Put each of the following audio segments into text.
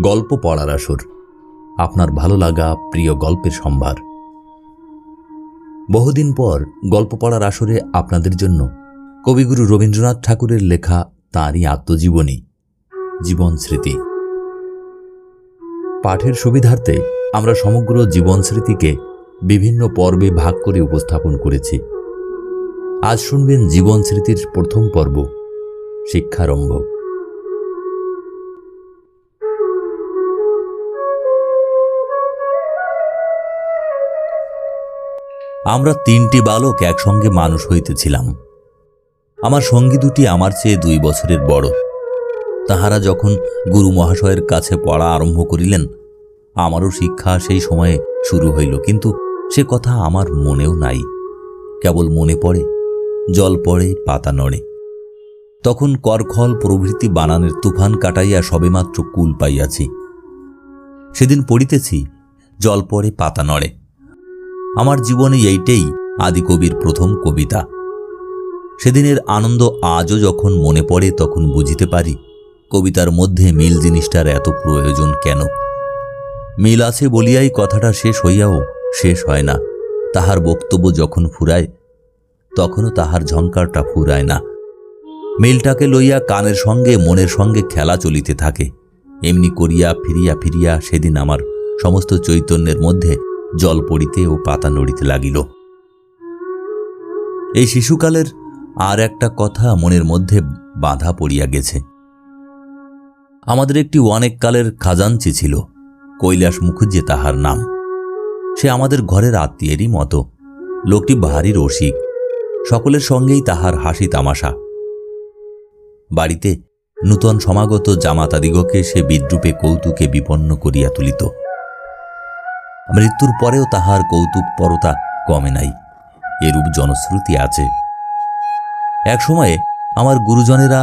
গল্প পড়ার আসর। আপনার ভালো লাগা প্রিয় গল্পের সম্ভার। বহুদিন পর গল্প পড়ার আসরে আপনাদের জন্য কবিগুরু রবীন্দ্রনাথ ঠাকুরের লেখা তাঁরই আত্মজীবনী, জীবন স্মৃতি। পাঠের সুবিধার্থে আমরা সমগ্র জীবন স্মৃতিকে বিভিন্ন পর্বে ভাগ করে উপস্থাপন করেছি। আজ শুনবেন জীবন স্মৃতির প্রথম পর্ব। শিক্ষারম্ভ। আমরা তিনটি বালক একসঙ্গে মানুষ হইতেছিলাম। আমার সঙ্গী দুটি আমার চেয়ে দুই বছরের বড়। তাহারা যখন গুরু মহাশয়ের কাছে পড়া আরম্ভ করিলেন, আমারও শিক্ষা সেই সময়ে শুরু হইল, কিন্তু সে কথা আমার মনেও নাই। কেবল মনে পড়ে, জল পড়ে, পাতা নড়ে। তখন করখল প্রভৃতি বানানের তুফান কাটাইয়া সবেমাত্র কুল পাইয়াছি। সেদিন পড়িতেছি, জল পড়ে পাতা নড়ে। আমার জীবনে এইটাই আদিকবির প্রথম কবিতা। সেদিনের আনন্দ আজও যখন মনে পড়ে তখন বুঝিতে পারি, কবিতার মধ্যে মিল জিনিসটার এত প্রয়োজন কেন? মিল আছে বলিয়াই কথাটা শেষ হইয়াও শেষ হয় না। তাহার বক্তব্য যখন ফুরায়, তখনও তাহার ঝঙ্কারটা ফুরায় না। মিলটাকে লইয়া কানের সঙ্গে, মনের সঙ্গে খেলা চলিতে থাকে। এমনি করিয়া ফিরিয়া ফিরিয়া সেদিন আমার সমস্ত চৈতন্যের মধ্যে জল পড়িতে ও পাতা নড়িতে লাগিল। এই শিশুকালের আর একটা কথা মনের মধ্যে বাঁধা পড়িয়া গেছে। আমাদের একটি অনেককালের খাজাঞ্চি ছিল, কৈলাস মুখুজ্জে তাহার নাম। সে আমাদের ঘরের আত্মীয়েরই মতো, লোকটি ভারী রসিক, সকলের সঙ্গেই তাহার হাসি তামাশা। বাড়িতে নূতন সমাগত জামাতাদিগকে সে বিদ্রুপে কৌতুকে বিপন্ন করিয়া তুলিত। মৃত্যুর পরেও তাহার কৌতুক পরতা কমে নাই। এরূপ জনশ্রুতি আছে। এক সময়ে আমার গুরুজনেরা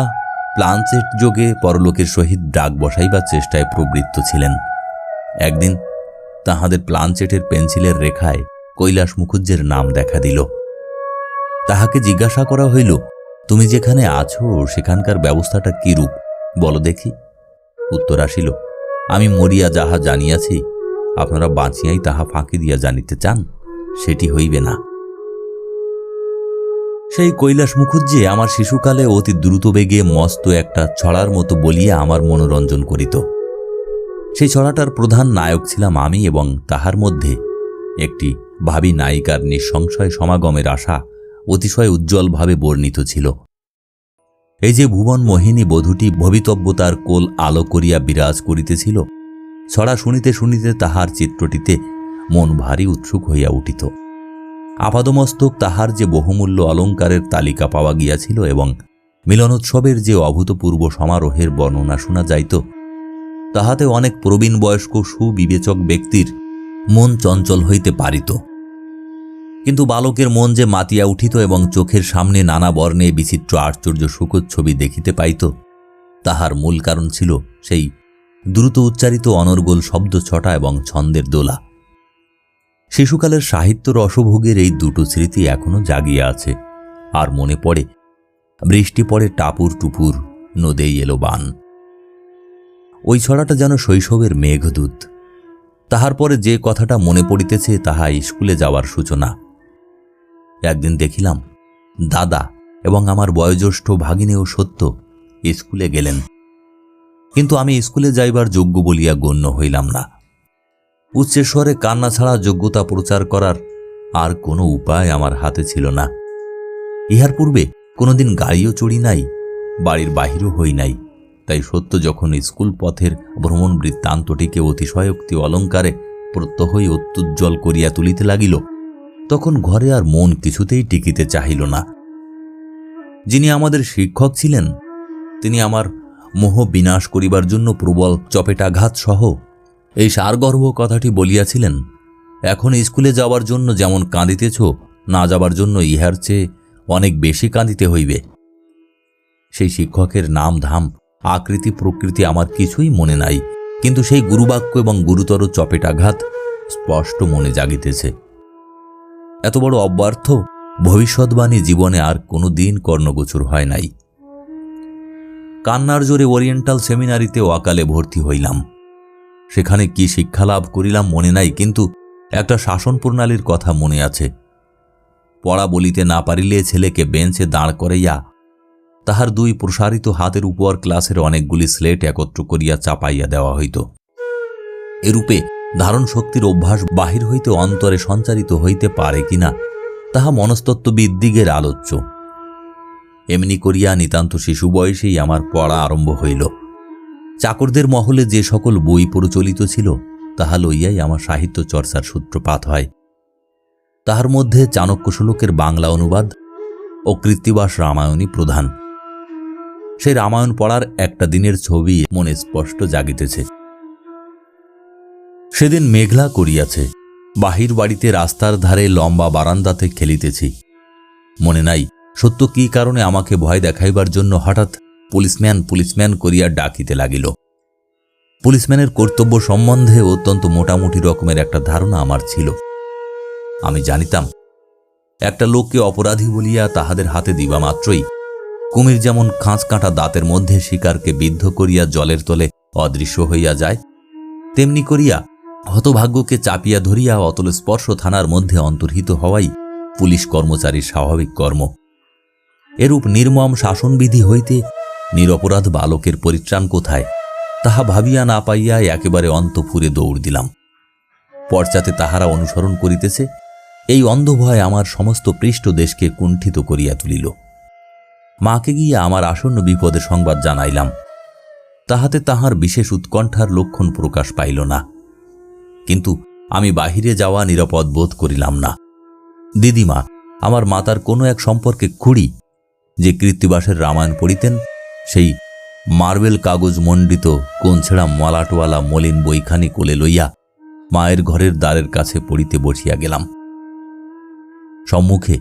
প্লানচেট যোগে পরলোকের সহিত ডাক বসাইবার চেষ্টায় প্রবৃত্ত ছিলেন। একদিন তাহাদের প্লানচেটের পেন্সিলের রেখায় কৈলাস মুখুজ্জের নাম দেখা দিল। তাহাকে জিজ্ঞাসা করা হইল তুমি যেখানে আছো, সেখানকার ব্যবস্থাটা কিরূপ? বলো দেখি। উত্তর আসিল, আমি মরিয়া যাহা জানিয়াছি, আপনারা বাঁচিয়াই তাহা ফাঁকি দিয়া জানিতে চান, সেটি হইবে না। সেই কৈলাস মুখুজ্জে আমার শিশুকালে অতি দ্রুত বেগে মস্ত একটা ছড়ার মতো বলিয়া আমার মনোরঞ্জন করিত। সেই ছড়াটার প্রধান নায়ক ছিলাম আমি এবং তাহার মধ্যে একটি ভাবি নায়িকার নিঃসংশয় সমাগমের আশা অতিশয় উজ্জ্বলভাবে বর্ণিত ছিল। এই যে ভুবন মোহিনী বধূটি ভবিতব্যতার কোল আলো করিয়া বিরাজ করিতেছিল, ছড়া শুনিতে শুনিতে তাহার চিত্রটিতে মন ভারী উৎসুক হইয়া উঠিত। আপাদমস্তক তাহার যে বহুমূল্য অলঙ্কারের তালিকা পাওয়া গিয়াছিল এবং মিলনোৎসবের যে অভূতপূর্ব সমারোহের বর্ণনা শোনা যাইত, তাহাতে অনেক প্রবীণ বয়স্ক সুবিবেচক ব্যক্তির মন চঞ্চল হইতে পারিত। কিন্তু বালকের মন যে মাতিয়া উঠিত এবং চোখের সামনে নানা বর্ণে বিচিত্র আশ্চর্য সুখদ ছবি দেখিতে পাইত, তাহার মূল কারণ ছিল সেই দ্রুত উচ্চারিত অনর্গল শব্দ ছটা এবং ছন্দের দোলা। শিশুকালের সাহিত্য রসভোগের এই দুটো স্মৃতি এখনও জাগিয়া আছে, আর মনে পড়ে, বৃষ্টি পড়ে টাপুর টুপুর, নদেই এলো বান। ওই ছড়াটা যেন শৈশবের মেঘদূত। তাহার পরে যে কথাটা মনে পড়িতেছে, তাহা স্কুলে যাওয়ার সূচনা। একদিন দেখিলাম দাদা এবং আমার বয়োজ্যেষ্ঠ ভাগিনেও সত্য স্কুলে গেলেন। কিন্তু আমি স্কুলে যাইবার যোগ্য বলিয়া গণ্য হইলাম না। উচ্চেশ্বরে কান্না ছাড়া যোগ্যতা প্রচার করার আর কোনো উপায় আমার হাতে ছিল না। ইহার পূর্বে কোনোদিন গাড়িও চড়ি নাই, বাড়ির বাহিরও হই নাই। তাই সত্য যখন স্কুল পথের ভ্রমণ বৃত্তান্তটিকে অতিশয়োক্তি অলঙ্কারে প্রত্যহই অত্যুজ্জ্বল করিয়া তুলিতে লাগিল তখন ঘরে আর মন কিছুতেই টিকিতে চাহিল না। যিনি আমাদের শিক্ষক ছিলেন, তিনি আমার মোহ বিনাশ করিবার জন্য প্রবল চপেটাঘাত সহ এই সারগর্ভ কথাটি বলিয়াছিলেন, এখন স্কুলে যাওয়ার জন্য যেমন কাঁদিতেছ, না যাবার জন্য ইহার চেয়ে অনেক বেশি কাঁদিতে হইবে। সেই শিক্ষকের নাম ধাম আকৃতি প্রকৃতি আমার কিছুই মনে নাই, কিন্তু সেই গুরুবাক্য এবং গুরুতর চপেটাঘাত স্পষ্ট মনে জাগিতেছে। এত বড় অব্যর্থ? ভবিষ্যৎবাণী জীবনে আর কোনো দিন কর্ণগোচর হয় নাই। কান্নার জোরে ওরিয়েন্টাল সেমিনারিতে অকালে ভর্তি হইলাম। সেখানে কি শিক্ষা লাভ করিলাম মনে নাই, কিন্তু একটা শাসন প্রণালীর কথা মনে আছে। পড়া বলিতে না পারিলে ছেলেকে বেঞ্চে দাঁড় করাইয়া তাহার দুই প্রসারিত হাতের উপর ক্লাসের অনেকগুলি স্লেট একত্র করিয়া চাপাইয়া দেওয়া হইত। এরূপে ধারণ শক্তির অভ্যাস বাহির হইতে অন্তরে সঞ্চারিত হইতে পারে কিনা, তাহা মনস্তত্ত্ববিদ্দিগের আলোচ্য। এমনি করিয়া নিতান্ত শিশু বয়সেই আমার পড়া আরম্ভ হইল। চাকরদের মহলে যে সকল বই প্রচলিত ছিল, তাহা লইয়াই আমার সাহিত্য চর্চার সূত্রপাত হয়। তাহার মধ্যে চাণক্য শ্লোকের বাংলা অনুবাদ ও কৃত্তিবাস রামায়ণই প্রধান। সেই রামায়ণ পড়ার একটা দিনের ছবি মনে স্পষ্ট জাগিতেছে। সেদিন মেঘলা করিয়াছে। বাহির বাড়িতে রাস্তার ধারে লম্বা বারান্দাতে খেলিতেছি। মনে নাই, সত্য কি কারণে আমাকে ভয় দেখাইবার জন্য হঠাৎ পুলিশম্যান পুলিশম্যান করিয়া ডাকিতে লাগিল। পুলিশম্যানের কর্তব্য সম্বন্ধে অত্যন্ত মোটামুটি রকমের একটা ধারণা আমার ছিল। আমি জানিতাম, একটা লোককে অপরাধী বলিয়া তাহাদের হাতে দিবা মাত্রই। কুমির যেমন খাঁচ কাঁটা দাঁতের মধ্যে শিকারকে বিদ্ধ করিয়া জলের তলে অদৃশ্য হইয়া যায়, তেমনি করিয়া হতভাগ্যকে চাপিয়া ধরিয়া অতল স্পর্শ থানার মধ্যে অন্তর্হিত হওয়াই পুলিশ কর্মচারীর স্বাভাবিক কর্ম। এরূপ নির্মম শাসনবিধি হইতে নিরপরাধ বালকের পরিত্রাণ কোথায়, তাহা ভাবিয়া না পাইয়া একেবারে অন্তপুরে দৌড় দিলাম। পশ্চাতে তাহারা অনুসরণ করিতেছে, এই অন্ধভয় আমার সমস্ত পৃষ্ঠ দেশকে কুণ্ঠিত করিয়া তুলিল। মাকে গিয়া আমার আসন্ন বিপদের সংবাদ জানাইলাম। তাহাতে তাহার বিশেষ উৎকণ্ঠার লক্ষণ প্রকাশ পাইল না। কিন্তু আমি বাহিরে যাওয়া নিরাপদ বোধ করিলাম না। দিদিমা, আমার মাতার কোনো এক সম্পর্কে খুঁড়ি যে কৃত্তিবাসের রামায়ণ পড়িতেন, সেই মার্বেল কাগজ মণ্ডিত কোন ছেঁড়া মলাটওয়ালা মলিন বইখানি কোলে লইয়া মায়ের ঘরের দ্বারের কাছে পড়িতে বসিয়া গেলাম। সম্মুখে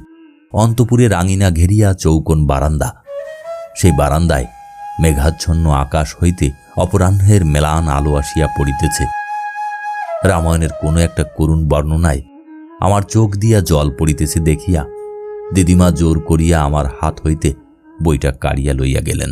অন্তপুরে রাঙিনা ঘেরিয়া চৌকোন বারান্দা। সেই বারান্দায় মেঘাচ্ছন্ন আকাশ হইতে অপরাহ্নের মেলান আলো আসিয়া পড়িতেছে। রামায়ণের কোনো একটা করুণ বর্ণনায় আমার চোখ দিয়া জল পড়িতেছে দেখিয়া, দিদিমা জোর করিয়া আমার হাত হইতে বইটা কাড়িয়া লইয়া গেলেন।